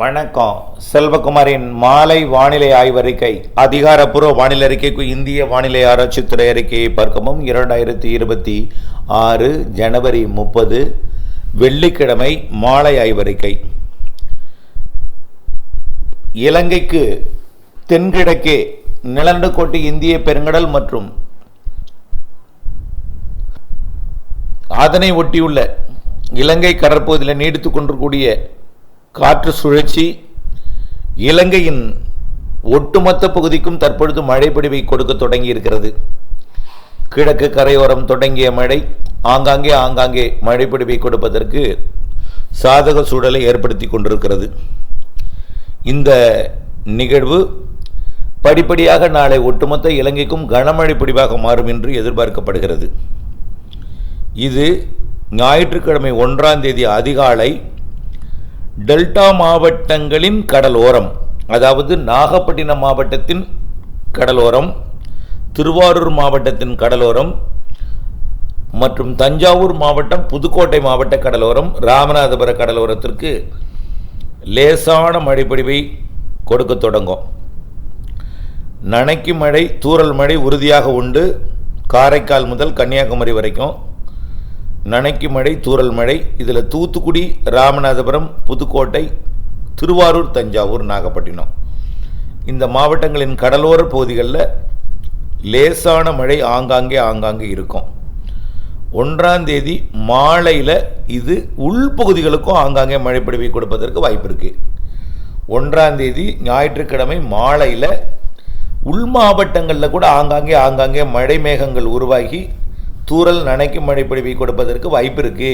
வணக்கம். செல்வகுமாரின் மாலை வானிலை ஆய்வறிக்கை. அதிகாரப்பூர்வ வானிலை அறிக்கைக்கு இந்திய வானிலை ஆராய்ச்சித்துறை அறிக்கையை பார்க்கவும். இரண்டாயிரத்தி இருபத்தி ஆறு ஜனவரி முப்பது வெள்ளிக்கிழமை மாலை ஆய்வறிக்கை. இலங்கைக்கு தென்கிழக்கே நிலநடுக்கோட்டு இந்திய பெருங்கடல் மற்றும் அதனை ஒட்டியுள்ள இலங்கை கடற்பகுதியில் நீடித்துக் கொண்டிருக்கூடிய காற்று சுழற்சி இலங்கையின் ஒட்டுமொத்த பகுதிக்கும் தற்பொழுது மழை கொடுக்க தொடங்கி இருக்கிறது கிழக்கு கரையோரம் தொடங்கிய மழை ஆங்காங்கே ஆங்காங்கே மழை கொடுப்பதற்கு சாதக சூழலை ஏற்படுத்தி கொண்டிருக்கிறது. இந்த நிகழ்வு படிப்படியாக நாளை ஒட்டுமொத்த இலங்கைக்கும் கனமழை பிடிவாக மாறும் என்று எதிர்பார்க்கப்படுகிறது. இது ஞாயிற்றுக்கிழமை ஒன்றாம் தேதி அதிகாலை டெல்டா மாவட்டங்களின் கடலோரம் அதாவது நாகப்பட்டினம் மாவட்டத்தின் கடலோரம் திருவாரூர் மாவட்டத்தின் கடலோரம் மற்றும் தஞ்சாவூர் மாவட்டம் புதுக்கோட்டை மாவட்ட கடலோரம் ராமநாதபுர கடலோரத்திற்கு லேசான மழைப்பொழிவை கொடுக்க தொடங்கும். நனைக்கு மழை தூரல் மழை உறுதியாக உண்டு. காரைக்கால் முதல் கன்னியாகுமரி வரைக்கும் நனைக்கு மழை தூரல் மழை. இதில் தூத்துக்குடி ராமநாதபுரம் புதுக்கோட்டை திருவாரூர் தஞ்சாவூர் நாகப்பட்டினம். இந்த மாவட்டங்களின் கடலோர பகுதிகளில் லேசான மழை ஆங்காங்கே ஆங்காங்கே இருக்கும். ஒன்றாம் தேதி மாலையில் இது உள்பகுதிகளுக்கும் ஆங்காங்கே மழை பொழிவை கொடுப்பதற்கு வாய்ப்பு இருக்குது ஒன்றாம் தேதி ஞாயிற்றுக்கிழமை மாலையில் உள் மாவட்டங்களில் கூட ஆங்காங்கே ஆங்காங்கே மழை மேகங்கள் உருவாகி தூறல் நனைக்கும் மழை பொழிவை கொடுப்பதற்கு வாய்ப்பு இருக்கு.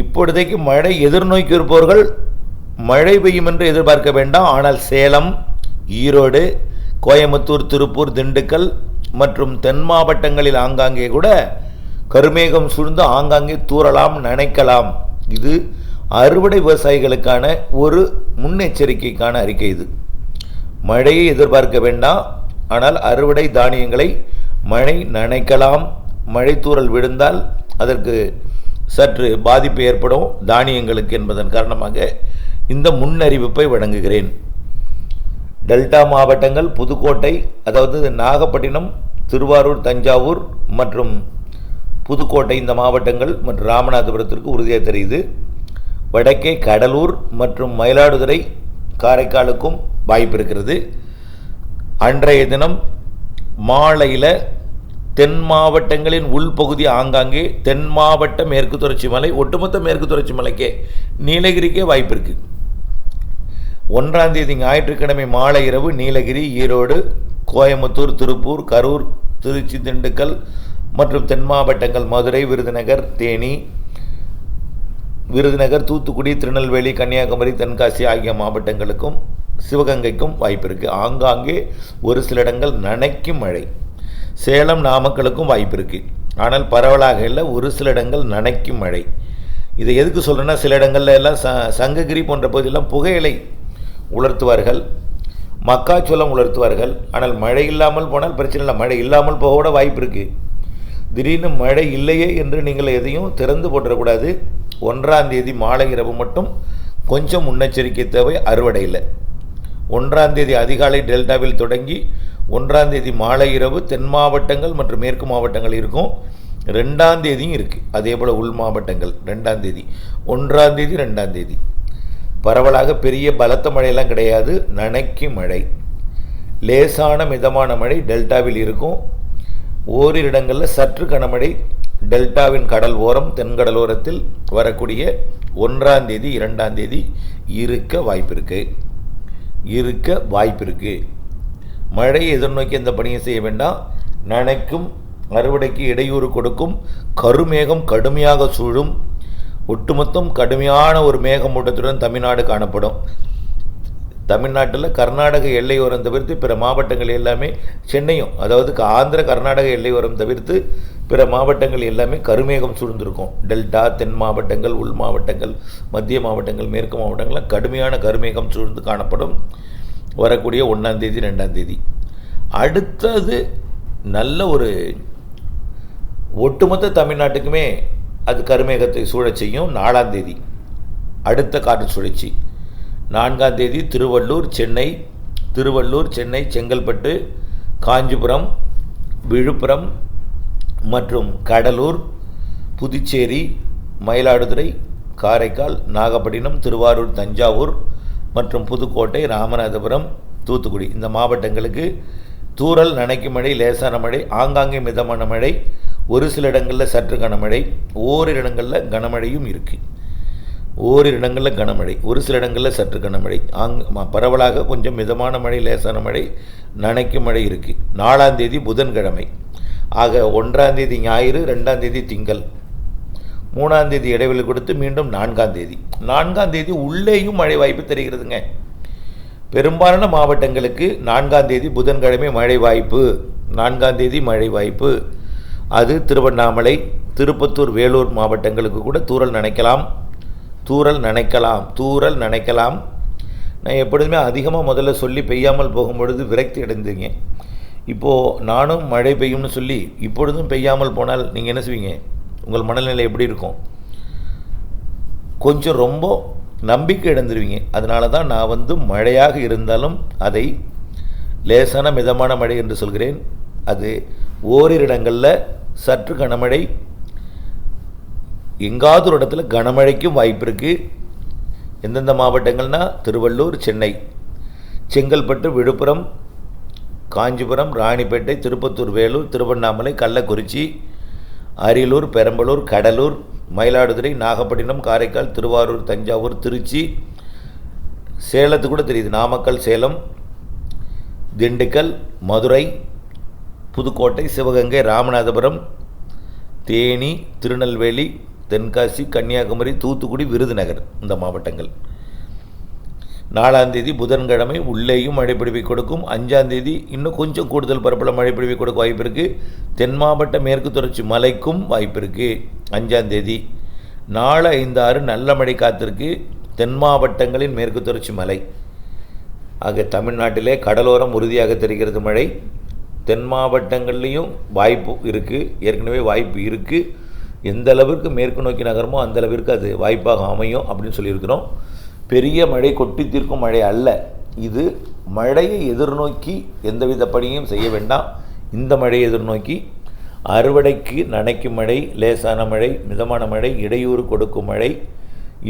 இப்பொழுதைக்கு மழை எதிர்நோக்கி இருப்பவர்கள் மழை பெய்யும் என்று எதிர்பார்க்க வேண்டாம். ஆனால் சேலம் ஈரோடு கோயம்புத்தூர் திருப்பூர் திண்டுக்கல் மற்றும் தென் மாவட்டங்களில் ஆங்காங்கே கூட கருமேகம் சூழ்ந்து ஆங்காங்கே தூறலாம் நனைக்கலாம். இது அறுவடை விவசாயிகளுக்கான ஒரு முன்னெச்சரிக்கைக்கான அறிக்கை இது. மழையை எதிர்பார்க்க வேண்டாம். ஆனால் அறுவடை தானியங்களை மழை நனைக்கலாம். மழைத்தூரல் விழுந்தால் அதற்கு சற்று பாதிப்பு ஏற்படும். தானியங்களுக்கு என்பதன் காரணமாக இந்த முன்னறிவிப்பை வழங்குகிறேன். டெல்டா மாவட்டங்கள் புதுக்கோட்டை அதாவது நாகப்பட்டினம் திருவாரூர் தஞ்சாவூர் மற்றும் புதுக்கோட்டை இந்த மாவட்டங்கள் மற்றும் ராமநாதபுரத்திற்கு உறுதியாக தெரியுது. வடக்கே கடலூர் மற்றும் மயிலாடுதுறை காரைக்காலுக்கும் வாய்ப்பு இருக்கிறது. அன்றைய தினம் மாலையில் தென் மாவட்டங்களின் உள்பகுதி ஆங்காங்கே தென் மாவட்ட மேற்கு தொடர்ச்சி மலை ஒட்டுமொத்த மேற்கு தொடர்ச்சி மலைக்கே நீலகிரிக்கே வாய்ப்பு இருக்குது ஒன்றாம் தேதி ஞாயிற்றுக்கிழமை மாலை இரவு நீலகிரி ஈரோடு கோயம்புத்தூர் திருப்பூர் கரூர் திருச்சி திண்டுக்கல் மற்றும் தென் மாவட்டங்கள் மதுரை விருதுநகர் தேனி விருதுநகர் தூத்துக்குடி திருநெல்வேலி கன்னியாகுமரி தென்காசி ஆகிய மாவட்டங்களுக்கும் சிவகங்கைக்கும் வாய்ப்பு இருக்குது ஆங்காங்கே ஒரு சில இடங்கள் நனைக்கும் மழை. சேலம் நாமக்கலுக்கும் வாய்ப்பு இருக்குது ஆனால் பரவலாக இல்லை ஒரு சில இடங்கள் நனைக்கும் மழை. இதை எதுக்கு சொல்கிறேன்னா சில இடங்கள்ல எல்லாம் ச சங்ககிரி போன்ற பகுதியெல்லாம் புகையிலை உலர்த்துவார்கள். மக்காச்சோளம் உலர்த்துவார்கள். ஆனால் மழை இல்லாமல் போனால் பிரச்சனை இல்லை. மழை இல்லாமல் போக கூட வாய்ப்பு இருக்குது திடீர்னு மழை இல்லையே என்று நீங்கள் எதையும் திறந்து போட்டுறக்கூடாது. ஒன்றாம் தேதி மாலை இரவு மட்டும் கொஞ்சம் முன்னெச்சரிக்கை தேவை. அறுவடையில் ஒன்றாம் தேதி அதிகாலை டெல்டாவில் தொடங்கி ஒன்றாம் தேதி மாலை இரவு தென் மாவட்டங்கள் மற்றும் மேற்கு மாவட்டங்கள் இருக்கும். ரெண்டாம் தேதியும் இருக்குது அதே போல் உள் மாவட்டங்கள் ரெண்டாம் தேதி. ஒன்றாம் தேதி ரெண்டாம் தேதி. பரவலாக பெரிய பலத்த மழையெல்லாம் கிடையாது. நனைக்கு மழை. லேசான மிதமான மழை டெல்டாவில் இருக்கும். ஓரிரு இடங்களில் சற்று கனமழை. டெல்டாவின் கடல் ஓரம் தென்கடலோரத்தில் வரக்கூடிய ஒன்றாம் தேதி இரண்டாம் தேதி இருக்க வாய்ப்பு இருக்குது இருக்க வாய்ப்பு இருக்குது மழையை எதிர்நோக்கி எந்த பணியை செய்ய வேண்டாம். நனைக்கும் அறுவடைக்கு இடையூறு கொடுக்கும். கருமேகம் கடுமையாக சூழும். ஒட்டுமொத்தம் கடுமையான ஒரு மேகமூட்டத்துடன் தமிழ்நாடு காணப்படும். தமிழ்நாட்டில் கர்நாடக எல்லையோரம் தவிர்த்து பிற மாவட்டங்கள் எல்லாமே சென்னையும் அதாவது ஆந்திர கர்நாடக எல்லையோரம் தவிர்த்து பிற மாவட்டங்கள் எல்லாமே கருமேகம் சூழ்ந்திருக்கும். டெல்டா தென் மாவட்டங்கள் உள் மாவட்டங்கள் மத்திய மாவட்டங்கள் மேற்கு மாவட்டங்கள்லாம் கடுமையான கருமேகம் சூழ்ந்து காணப்படும். வரக்கூடிய ஒன்றாம் தேதி ரெண்டாம் தேதி. அடுத்தது நல்ல ஒரு ஒட்டுமொத்த தமிழ்நாட்டுக்குமே அது கருமேகத்தை சூழச் செய்யும் நாலாம் தேதி. அடுத்த காற்று சுழற்சி. நான்காம் தேதி திருவள்ளூர் சென்னை திருவள்ளூர் சென்னை செங்கல்பட்டு காஞ்சிபுரம் விழுப்புரம் மற்றும் கடலூர் புதுச்சேரி மயிலாடுதுறை காரைக்கால் நாகப்பட்டினம் திருவாரூர் தஞ்சாவூர் மற்றும் புதுக்கோட்டை ராமநாதபுரம் தூத்துக்குடி. இந்த மாவட்டங்களுக்கு தூரல் நனைக்கும் மழை லேசான மழை ஆங்காங்கே மிதமான மழை ஒரு சில இடங்களில் சற்று கனமழை ஓரிரு இடங்களில் கனமழையும் இருக்குது ஓரிரு இடங்களில் கனமழை ஒரு சில இடங்களில் சற்று கனமழை ஆங் பரவலாக கொஞ்சம் மிதமான மழை லேசான மழை நனைக்கும் மழை இருக்குது நாலாம் தேதி புதன்கிழமை. ஆக ஒன்றாம் தேதி ஞாயிறு ரெண்டாம் தேதி திங்கள். மூணாம் தேதி இடைவெளி கொடுத்து மீண்டும் நான்காம் தேதி. நான்காம் தேதி உள்ளேயும் மழை வாய்ப்பு தெரிகிறதுங்க. பெரும்பாலான மாவட்டங்களுக்கு நான்காம் தேதி புதன்கிழமை மழை வாய்ப்பு. நான்காம் தேதி மழை வாய்ப்பு. அது திருவண்ணாமலை திருப்பத்தூர் வேலூர் மாவட்டங்களுக்கு கூட தூரல் நினைக்கலாம். தூரல் நினைக்கலாம் தூறல் நினைக்கலாம். நான் எப்பொழுதுமே அதிகமாக முதல்ல சொல்லி பெய்யாமல் போகும்பொழுது விரக்தி அடைந்தீங்க இப்போது நானும் மழை பெய்யும்னு சொல்லி இப்பொழுதும் பெய்யாமல் போனால் நீங்கள் என்ன செய்வீங்க? உங்கள் மனநிலை எப்படி இருக்கும்? கொஞ்சம் ரொம்ப நம்பிக்கை இழந்துருவீங்க. அதனால தான் நான் வந்து மழையாக இருந்தாலும் அதை லேசான மிதமான மழை என்று சொல்கிறேன். அது ஓரிரு இடங்களில் சற்று கனமழை. எங்காவது ஒரு இடத்துல கனமழைக்கும் வாய்ப்பு இருக்குது எந்தெந்த மாவட்டங்கள்னா? திருவள்ளூர் சென்னை. செங்கல்பட்டு விழுப்புரம் காஞ்சிபுரம் ராணிப்பேட்டை திருப்பத்தூர் வேலூர் திருவண்ணாமலை கள்ளக்குறிச்சி அரியலூர் பெரம்பலூர் கடலூர் மயிலாடுதுறை நாகப்பட்டினம் காரைக்கால் திருவாரூர் தஞ்சாவூர் திருச்சி சேலத்து கூட தெரியுது. நாமக்கல் சேலம் திண்டுக்கல் மதுரை புதுக்கோட்டை சிவகங்கை ராமநாதபுரம் தேனி திருநெல்வேலி தென்காசி கன்னியாகுமரி தூத்துக்குடி விருதுநகர் இந்த மாவட்டங்கள். நாலாம் தேதி புதன்கிழமை உள்ளேயும் மழை பிடிவை கொடுக்கும். அஞ்சாம் தேதி இன்னும் கொஞ்சம் கூடுதல் பரப்பில் மழை பிடிவை கொடுக்க வாய்ப்பு இருக்குது தென் மாவட்ட மேற்கு தொடர்ச்சி மலைக்கும் வாய்ப்பு இருக்குது அஞ்சாம் தேதி நாலு ஐந்து ஆறு நல்ல மழை காத்திருக்கு. தென் மாவட்டங்களின் மேற்கு தொடர்ச்சி மலை. ஆக தமிழ்நாட்டிலே கடலோரம் உறுதியாக தெரிகிறது மழை. தென் மாவட்டங்கள்லேயும் வாய்ப்பு இருக்குது ஏற்கனவே வாய்ப்பு இருக்குது எந்த அளவிற்கு மேற்கு நோக்கி நகரமோ அந்த அளவிற்கு அது வாய்ப்பாக அமையும் அப்படின்னு சொல்லியிருக்கிறோம். பெரிய மழை கொட்டி தீர்க்கும் மழை அல்ல. இது மழையை எதிர்நோக்கி எந்தவித பணியும் செய்ய வேண்டாம். இந்த மழையை எதிர்நோக்கி அறுவடைக்கு நனைக்கும் மழை லேசான மழை மிதமான மழை இடையூறு கொடுக்கும் மழை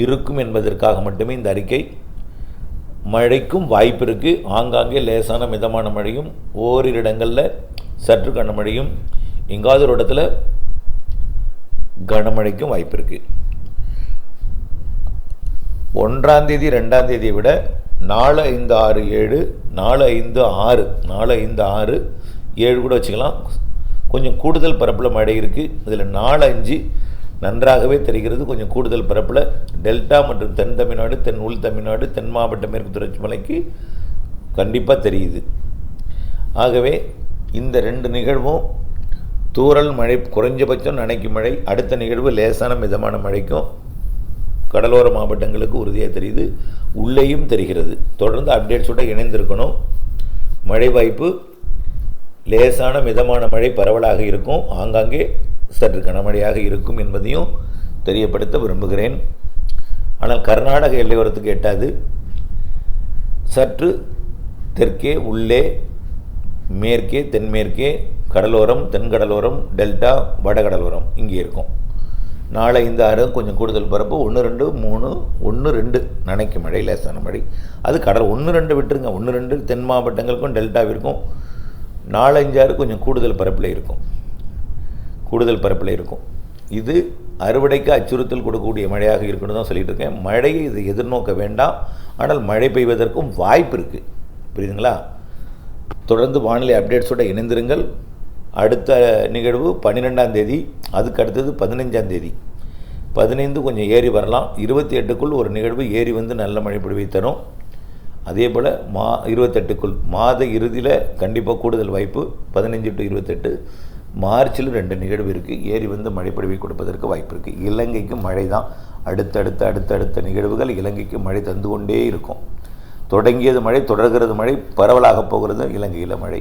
இருக்கும் என்பதற்காக மட்டுமே இந்த அறிக்கை. மழைக்கும் வாய்ப்பு இருக்குது ஆங்காங்கே லேசான மிதமான மழையும் ஓரிரு இடங்களில் சற்று கனமழையும் எங்காவது ஒரு இடத்துல கனமழைக்கும் வாய்ப்பு இருக்குது ஒன்றாம் தேதி ரெண்டாம் தேதியை விட நாலு ஐந்து ஆறு ஏழு நாலு ஐந்து ஆறு நாலு ஐந்து ஆறு ஏழு கூட வச்சுக்கலாம். கொஞ்சம் கூடுதல் பரப்பில் மழை இருக்குது இதில் நாலு அஞ்சு நன்றாகவே தெரிகிறது. கொஞ்சம் கூடுதல் பரப்பில் டெல்டா மற்றும் தென் தமிழ்நாடு தென் உள் தமிழ்நாடு தென் மாவட்ட மேற்கு தொடர்ச்சி மலைக்கு கண்டிப்பாக தெரியுது. ஆகவே இந்த ரெண்டு நிகழ்வும் தூரல் மழை குறைஞ்சபட்சம் நனைக்கும் மழை அடுத்த நிகழ்வு லேசான மிதமான மழைக்கும் கடலோர மாவட்டங்களுக்கு உறுதியாக தெரியுது. உள்ளேயும் தெரிகிறது. தொடர்ந்து அப்டேட்ஸோட இணைந்திருக்கணும். மழை வாய்ப்பு லேசான மிதமான மழை பரவலாக இருக்கும். ஆங்காங்கே சற்று கனமழையாக இருக்கும் என்பதையும் தெரியப்படுத்த விரும்புகிறேன். ஆனால் கர்நாடக எல்லையோரத்துக்கு எட்டாது. சற்று தெற்கே உள்ளே மேற்கே தென்மேற்கே கடலோரம் தென்கடலோரம் டெல்டா வடகடலோரம் இங்கே இருக்கும். நாளை இந்த ஆறும் கொஞ்சம் கூடுதல் பரப்பு. ஒன்று ரெண்டு மூணு ஒன்று ரெண்டு. நனைக்கு மழை லேசான மழை. அது கடல். ஒன்று ரெண்டு விட்டுருங்க. ஒன்று ரெண்டு தென் மாவட்டங்களுக்கும் டெல்டாவிற்கும் நாலஞ்சாறு கொஞ்சம் கூடுதல் பரப்பில் இருக்கும். கூடுதல் பரப்பில் இருக்கும். இது அறுவடைக்கு அச்சுறுத்தல் கொடுக்கக்கூடிய மழையாக இருக்குன்னு தான் சொல்லிட்டு இருக்கேன். மழையை இது எதிர்நோக்க வேண்டாம். ஆனால் மழை பெய்வதற்கும் வாய்ப்பு இருக்குது புரியுதுங்களா? தொடர்ந்து வானிலை அப்டேட்ஸோட இணைந்திருங்கள். அடுத்த நிகழ்வு பன்னிரெண்டாம் தேதி அதுக்கு அடுத்தது பதினஞ்சாம் தேதி. பதினைந்து கொஞ்சம் ஏறி வரலாம். இருபத்தி எட்டுக்குள் ஒரு நிகழ்வு ஏறி வந்து நல்ல மழை பொழிவை தரும். அதே போல் மா இருபத்தெட்டுக்குள் மாத இறுதியில் கண்டிப்பாக கூடுதல் வாய்ப்பு பதினஞ்சு டு இருபத்தெட்டு. மார்ச்சில் ரெண்டு நிகழ்வு இருக்குது ஏறி வந்து மழைப்பொழிவை கொடுப்பதற்கு வாய்ப்பு இருக்குது இலங்கைக்கு மழை தான். அடுத்தடுத்த அடுத்தடுத்த நிகழ்வுகள் இலங்கைக்கு மழை தந்து கொண்டே இருக்கும். தொடங்கியது மழை தொடர்கிறது மழை பரவலாக போகிறது இலங்கையில் மழை.